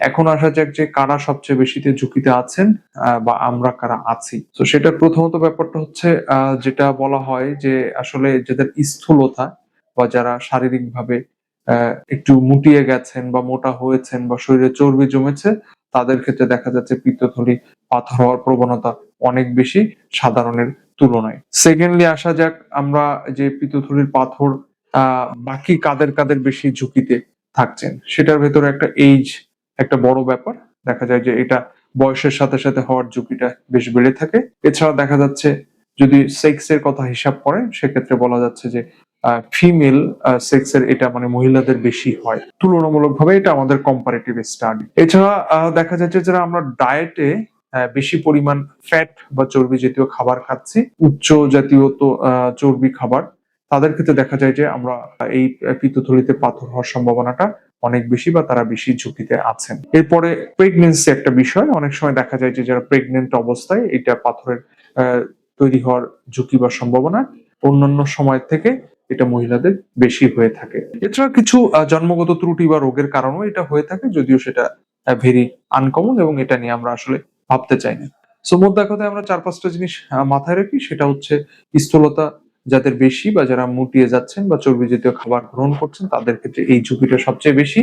এখন আসা যাক যে কারা সবচেয়ে বেশিতে ঝুঁকিতে আছেন বা আমরা কারা আছি। তো সেটা প্রথমত ব্যাপারটা হচ্ছে যেটা বলা হয় যে আসলে যাদের স্থূলতা বা যারা শারীরিকভাবে একটু মুটিয়ে গেছেন বা মোটা হয়েছেন বা শরীরে চর্বি জমেছে, তাদের ক্ষেত্রে দেখা যাচ্ছে পিত্তথলি, পাথর হওয়ার প্রবণতা অনেক বেশি সাধারণের তুলনায়। সেকেন্ডলি আসা যাক আমরা যে পিত্তথলির পাথর বাকি কাদের কাদের বেশি ঝুঁকিতে থাকছেন। সেটার ভেতরে একটা এইজ একটা বড় ব্যাপার। দেখা যায় যে এটা বয়সের সাথে সাথে হওয়ার ঝুঁকিটা বেশ বেড়ে থাকে। এছাড়া দেখা যাচ্ছে যদি সেক্সের কথা হিসাব করেন, সেক্ষেত্রে বলা যাচ্ছে যে ফিমেল সেক্সের এটা মানে মহিলাদের বেশি হয়। তুলনামূলকভাবে এটা আমাদের কম্পারেটিভ স্টাডি এছাড়া দেখা যাচ্ছে যারা আমরা ডায়েটে বেশি পরিমাণ ফ্যাট বা চর্বি জাতীয় খাবার খাচ্ছি, উচ্চ জাতীয় তো চর্বি খাবার, তাদের ক্ষেত্রে দেখা যায় যে আমরা এই পিত্তথলিতে পাথর হওয়ার সম্ভাবনাটা অনেক বেশি বা তারা বেশি ঝুঁকিতে আছেন। এরপরে প্রেগনেন্সি একটা বিষয়, অনেক সময় দেখা যায় যে যারা প্রেগনেন্ট অবস্থায় এটা পাথরের তৈরি হওয়ার ঝুঁকি বা সম্ভাবনা অন্যান্য সময় থেকে এটা মহিলাদের বেশি হয়ে থাকে। এছাড়া কিছু জন্মগত ত্রুটি বা রোগের কারণেও এটা হয়ে থাকে, যদিও সেটা ভেরি আনকমন এবং এটা নিয়ে আমরা আসলে ভাবতে চাই না সো মোদ্দা কথায় আমরা চার পাঁচটা জিনিস মাথায় রাখি, সেটা হচ্ছে স্থূলতা যাদের বেশি বা যারা মুটিয়ে যাচ্ছেন বা চর্বি জাতীয় খাবার গ্রহণ করছেন, তাদের ক্ষেত্রে এই ঝুঁকিটা সবচেয়ে বেশি।